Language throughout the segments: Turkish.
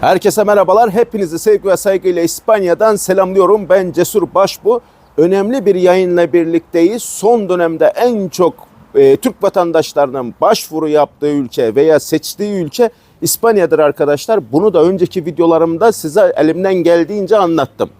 Herkese merhabalar. Hepinizi sevgi ve saygıyla İspanya'dan selamlıyorum. Ben Cesur Başbu. Önemli bir yayınla birlikteyiz. Son dönemde en çok e, Türk vatandaşlarının başvuru yaptığı ülke veya seçtiği ülke İspanya'dır arkadaşlar. Bunu da önceki videolarımda size elimden geldiğince anlattım.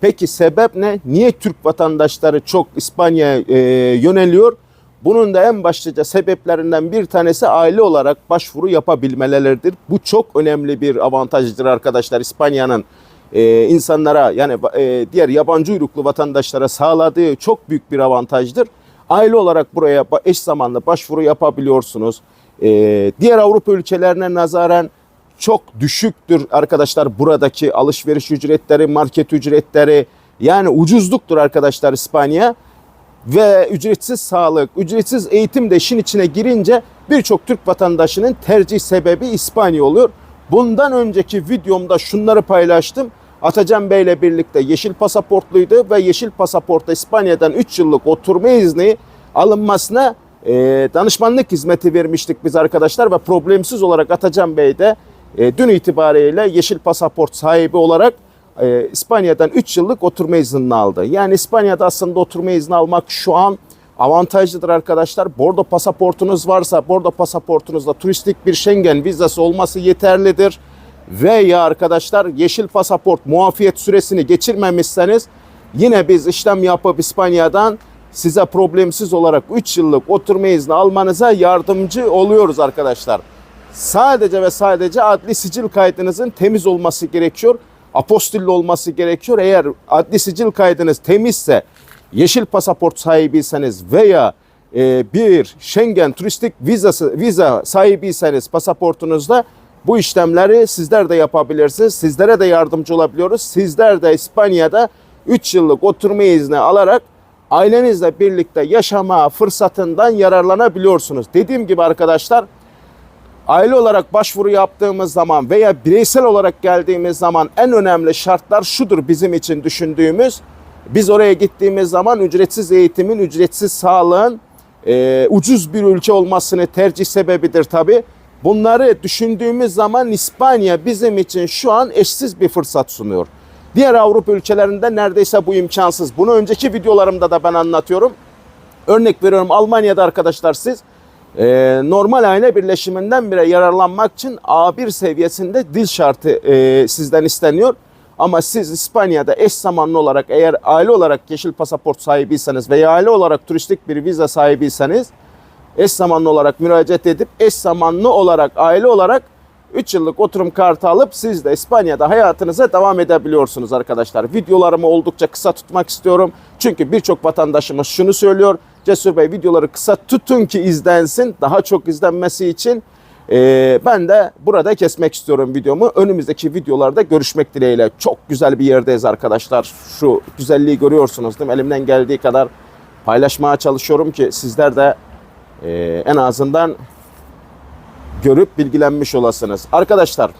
Peki sebep ne? Niye Türk vatandaşları çok İspanya'ya e, yöneliyor? Bunun da en başlıca sebeplerinden bir tanesi aile olarak başvuru yapabilmeleridir. Bu çok önemli bir avantajdır arkadaşlar İspanya'nın e, insanlara yani e, diğer yabancı uyruklu vatandaşlara sağladığı çok büyük bir avantajdır. Aile olarak buraya eş zamanlı başvuru yapabiliyorsunuz. E, diğer Avrupa ülkelerine nazaran çok düşüktür arkadaşlar buradaki alışveriş ücretleri, market ücretleri yani ucuzluktur arkadaşlar İspanya ve ücretsiz sağlık, ücretsiz eğitim de işin içine girince birçok Türk vatandaşının tercih sebebi İspanya oluyor. Bundan önceki videomda şunları paylaştım. Atacan Bey ile birlikte yeşil pasaportluydu ve yeşil pasaportta İspanya'dan 3 yıllık oturma izni alınmasına e, danışmanlık hizmeti vermiştik biz arkadaşlar ve problemsiz olarak Atacan Bey de e, dün itibariyle yeşil pasaport sahibi olarak e, İspanya'dan 3 yıllık oturma iznini aldı. Yani İspanya'da aslında oturma izni almak şu an avantajlıdır arkadaşlar. Bordo pasaportunuz varsa bordo pasaportunuzda turistik bir Schengen vizası olması yeterlidir. Veya arkadaşlar yeşil pasaport muafiyet süresini geçirmemişseniz yine biz işlem yapıp İspanya'dan size problemsiz olarak 3 yıllık oturma izni almanıza yardımcı oluyoruz arkadaşlar. Sadece ve sadece adli sicil kaydınızın temiz olması gerekiyor. Apostilli olması gerekiyor. Eğer adli sicil kaydınız temizse, yeşil pasaport sahibiyseniz veya e, bir Schengen turistik vizası viza sahibiyseniz pasaportunuzda bu işlemleri sizler de yapabilirsiniz. Sizlere de yardımcı olabiliyoruz. Sizler de İspanya'da 3 yıllık oturma izni alarak ailenizle birlikte yaşama fırsatından yararlanabiliyorsunuz. Dediğim gibi arkadaşlar aile olarak başvuru yaptığımız zaman veya bireysel olarak geldiğimiz zaman en önemli şartlar şudur bizim için düşündüğümüz. Biz oraya gittiğimiz zaman ücretsiz eğitimin, ücretsiz sağlığın e, ucuz bir ülke olmasını tercih sebebidir tabi. Bunları düşündüğümüz zaman İspanya bizim için şu an eşsiz bir fırsat sunuyor. Diğer Avrupa ülkelerinde neredeyse bu imkansız. Bunu önceki videolarımda da ben anlatıyorum. Örnek veriyorum Almanya'da arkadaşlar siz e, normal aile birleşiminden bile yararlanmak için A1 seviyesinde dil şartı e, sizden isteniyor. Ama siz İspanya'da eş zamanlı olarak eğer aile olarak yeşil pasaport sahibiyseniz veya aile olarak turistik bir vize sahibiyseniz eş zamanlı olarak müracaat edip eş zamanlı olarak aile olarak 3 yıllık oturum kartı alıp siz de İspanya'da hayatınıza devam edebiliyorsunuz arkadaşlar. Videolarımı oldukça kısa tutmak istiyorum. Çünkü birçok vatandaşımız şunu söylüyor. Cesur Bey videoları kısa tutun ki izlensin. Daha çok izlenmesi için ee, ben de burada kesmek istiyorum videomu. Önümüzdeki videolarda görüşmek dileğiyle. Çok güzel bir yerdeyiz arkadaşlar. Şu güzelliği görüyorsunuz değil mi? Elimden geldiği kadar paylaşmaya çalışıyorum ki sizler de e, en azından görüp bilgilenmiş olasınız. Arkadaşlar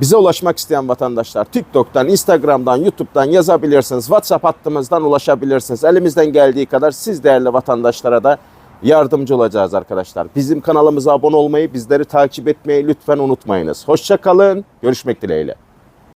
bize ulaşmak isteyen vatandaşlar TikTok'tan, Instagram'dan, YouTube'dan yazabilirsiniz. WhatsApp hattımızdan ulaşabilirsiniz. Elimizden geldiği kadar siz değerli vatandaşlara da yardımcı olacağız arkadaşlar. Bizim kanalımıza abone olmayı, bizleri takip etmeyi lütfen unutmayınız. Hoşça kalın. Görüşmek dileğiyle.